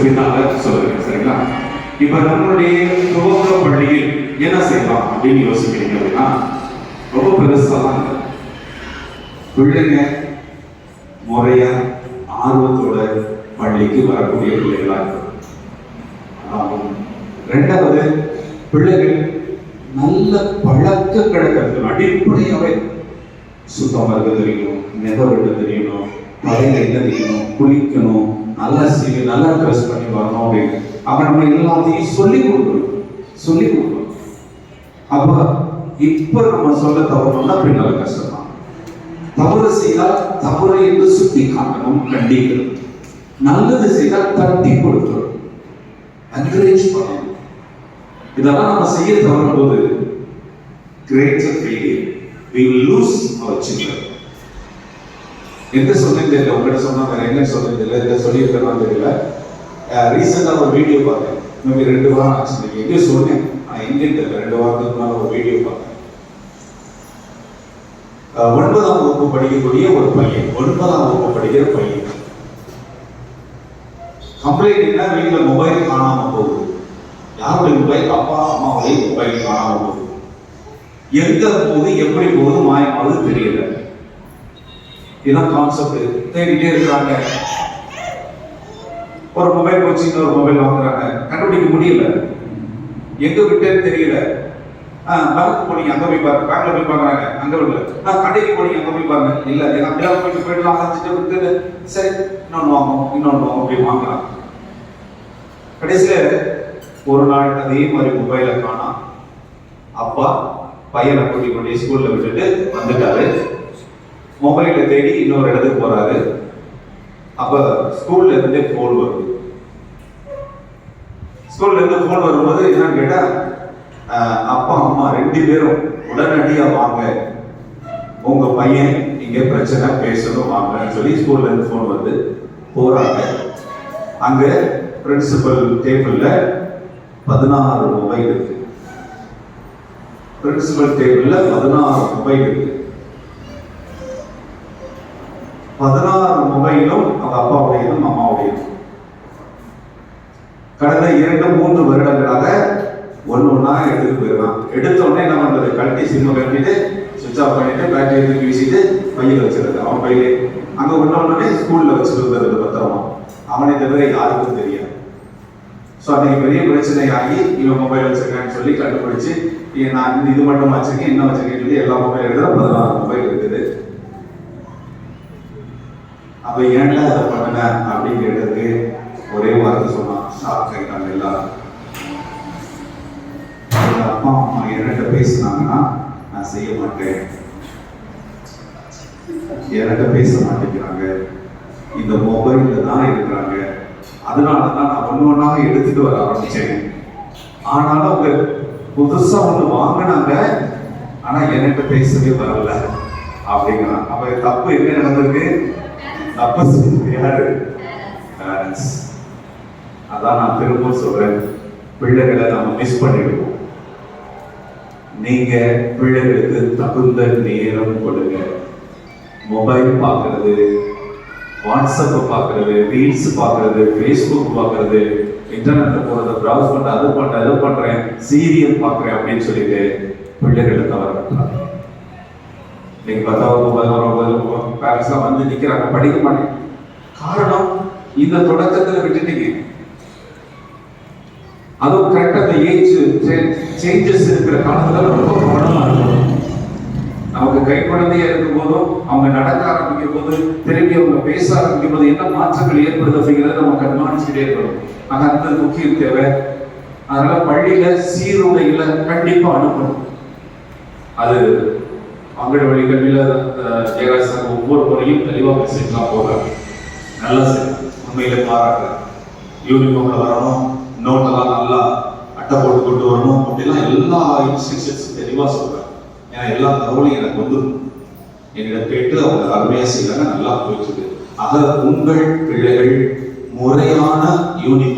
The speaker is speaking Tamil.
பின்னால சொல்லுங்க சரிங்களா? இப்ப நம்மளுடைய துவக்க பள்ளியில் என்ன செய்யலாம் அப்படின்னு யோசிக்கிறீங்க அப்படின்னா ரொம்ப பெருசாலாம் பிள்ளைங்க முறையா ஆர்வத்தோட பள்ளிக்கு வரக்கூடிய பிள்ளைகளா இருக்கும் ரெண்டாவது பிள்ளைகள் நல்ல பழக்க கற்றுக்கணும் அடிப்படையாவே சுத்தமா இருக்க தெரியணும் நெகவெட்ட தெரியணும் தலையில என்ன தெரியணும் குளிக்கணும் நல்லா சீவி நல்லா ட்ரெஸ் பண்ணி வரணும் அப்படின்னு அப்ப நம்ம எல்லாத்தையும் சொல்லி கொடுக்கணும். சொல்லி கொடுக்கணும். அப்ப இப்ப நம்ம சொல்ல தவறணும்னா பின்னால கஷ்டமா தவறு செய்தால் தவறு என்று சுட்டி காட்டணும் கண்டிக்கணும். நல்லது செய்தால் தட்டி கொடுக்கணும். என்கரேஜ் பண்ணணும். இதெல்லாம் நம்ம செய்ய தவறும் போது great failure we lose our children எங்க சொன்னது தெரியல. உங்ககிட்ட சொன்னா வேற எங்க சொன்னது தெரியல. இதை சொல்லியிருக்கிறதா தெரியல. ரீசெண்டாக ஒரு வீடியோ பார்த்தேன். மேபி ரெண்டு வாரம் ஆச்சு. நீங்கள் எங்க சொன்னேன்? ஆனால் எங்கே தெரியல ரெண்டு வாரத்துக்கு மேலே ஒரு வீடியோ பார்த்தேன். ஒன்பதாம் வகுப்பு படிக்கக்கூடிய ஒரு பையன். ஒன்பதாம் வகுப்பு படிக்கிற பையன். கம்ப்ளைண்ட் என்ன? வீட்டில் மொபைல் காணாம போகுது. யாருடைய மொபைல் அப்பா அம்மாவுடைய மொபைல் காணாம போகுது. எங்க போகுது? எப்படி போகுது? மாயமாவது தெரியல. இதுதான் கான்செப்ட் தேடிட்டே இருக்கிறாங்க. ஒரு மொபைல் போச்சு இன்னொரு மொபைல் வாங்குறாங்க. கண்டுபிடிக்க முடியல. எங்க விட்டேன்னு தெரியல பேங்க் போனீங்க அங்க போய் பாருங்க. பேங்க்ல போய் பாக்குறாங்க. அங்க விடல நான் கடைக்கு போனீங்க அங்க போய் பாருங்க. இல்ல ஏன்னா அப்படியே போயிட்டு போயிடலாம் அழைச்சிட்டு விட்டு சரி இன்னொன்னு வாங்கும் இன்னொன்னு வாங்கும் போய் வாங்கலாம் கடைசியில ஒரு நாள் அதே மாதிரி மொபைலை காணாம் அப்பா பையனை கூட்டி கொண்டு ஸ்கூல்ல விட்டுட்டு வந்துட்டாரு. மொபைலை தேடி இன்னொரு இடத்துக்கு போறாரு. அப்ப ஸ்கூல்ல இருந்தே போன் வருது. ஸ்கூல்ல இருந்து போன் வரும்போது என்னன்னு கேட்டா அப்பா அம்மா ரெண்டு பேரும் உடனடியா வாங்க. உங்க பையன் இங்க பிரச்சனை பேசணும் வாங்கன்னு சொல்லி ஸ்கூல்ல இருந்து போன் வந்து போறாங்க. அங்க பிரின்சிபல் டேபிள்ல பதினாறு மொபைல் இருக்கு. பிரின்சிபல் டேபிள்ல பதினாறு மொபைல் இருக்கு. இரண்டு மூன்று வருடங்களாக ஒண்ணு ஒண்ணா எடுத்து போயிடலாம். எடுத்த உடனே என்ன பண்றது? கழட்டி சிம்ம கட்டிட்டு சுவிட்ச் ஆஃப் பண்ணிட்டு பேட்டரி தூக்கி வீசிட்டு பையில வச்சிருந்தது அவன் பையிலே. அங்க ஒண்ணு உடனே ஸ்கூல்ல வச்சிருந்தது பத்திரமா. அவனை தவிர யாருக்கும் தெரியாது. ஸோ அன்னைக்கு பெரிய பிரச்சனை ஆகி இவன் மொபைல் வச்சிருக்கான்னு சொல்லி கண்டுபிடிச்சு நான் இது மட்டும் வச்சிருக்கேன்? என்ன வச்சிருக்கேன்னு சொல்லி எல்லா மொபைல் எடுத்து பதினாறு மொபைல் இருக்குது. அப்ப ஏன்டா அதை பண்ணல அப்படின்னு மாட்டேன் என்கிட்ட பேச மாட்டேங்கிறாங்க. இந்த மொபைல்ல தான் இருக்கிறாங்க. அதனால தான் நான் ஒண்ணு ஒண்ணா எடுத்துட்டு வர ஆரம்பித்தேன் ஆனாலும் அவங்க புதுசா ஒண்ணு வாங்கினாங்க. ஆனா என்கிட்ட பேசவே வரல. அப்படிங்கிறான் அப்ப தப்பு என்ன நடந்திருக்கு? தப்பு செஞ்சது யாரு? பேரண்ட்ஸ் அதான் நான் திரும்ப சொல்றேன். பிள்ளைகளை நம்ம மிஸ் பண்ணிடுவோம். நீங்க பிள்ளைகளுக்கு தகுந்த நேரம் கொடுங்க. மொபைல் பார்க்கறது வாட்ஸ்அப் பார்க்கறது ரீல்ஸ் பார்க்கறது ஃபேஸ்புக் பார்க்கறது இன்டர்நெட்ல போறத ப்ரௌஸ் பண்ண அது பண்ண அது பண்றேன் சீரியல் பார்க்கறேன் அப்படின்னு சொல்லிட்டு பிள்ளைகளை தவற விட்டுறாங்க நீங்க பத்தாவது பதினோராவது பேரண்ட்ஸ் வந்து நிக்கிறாங்க படிக்க மாட்டேங்க காரணம் இந்த தொடக்கத்துல விட்டுட்டீங்க. அதுவும் கரெக்டா அந்த ஏஜ் சேஞ்சஸ் இருக்கிற காலத்துல ரொம்ப கவனமா இருக்கணும். நமக்கு கை குழந்தையா இருக்கும் போதும் அவங்க நடக்க ஆரம்பிக்கும் போது திரும்பி அவங்க பேச ஆரம்பிக்கும் போது என்ன மாற்றங்கள் ஏற்படுது அப்படிங்கிறத நம்ம கண்காணிச்சுட்டே இருக்கணும். ஆக அந்த முக்கியம் தேவை. அதனால பள்ளியில சீருடையில கண்டிப்பா அனுப்பணும். அது அங்கன்வாடி கல்வியில ஜெயராஜ் ஒவ்வொரு முறையும் தெளிவா மெசேஜ்லாம் போடுறாங்க. நல்லா சரி உண்மையில பாராட்டு. யூனிஃபார்ம்ல வரணும். நோட்டெல்லாம் நல்லா அட்டை போட்டு கொண்டு வரணும் அப்படிலாம் எல்லா இன்ஸ்ட்ரக்ஷன்ஸும் தெளிவாக சொல்கிறேன் ஏன்னா எல்லா தகவலும் எனக்கு வந்து என்னிடம் கேட்டு அவங்க அருமையாக செய்யறாங்க நல்லா போயிட்டு இருக்கு. ஆக உங்கள் பிள்ளைகள் முறையான யூனிஃபார்ம்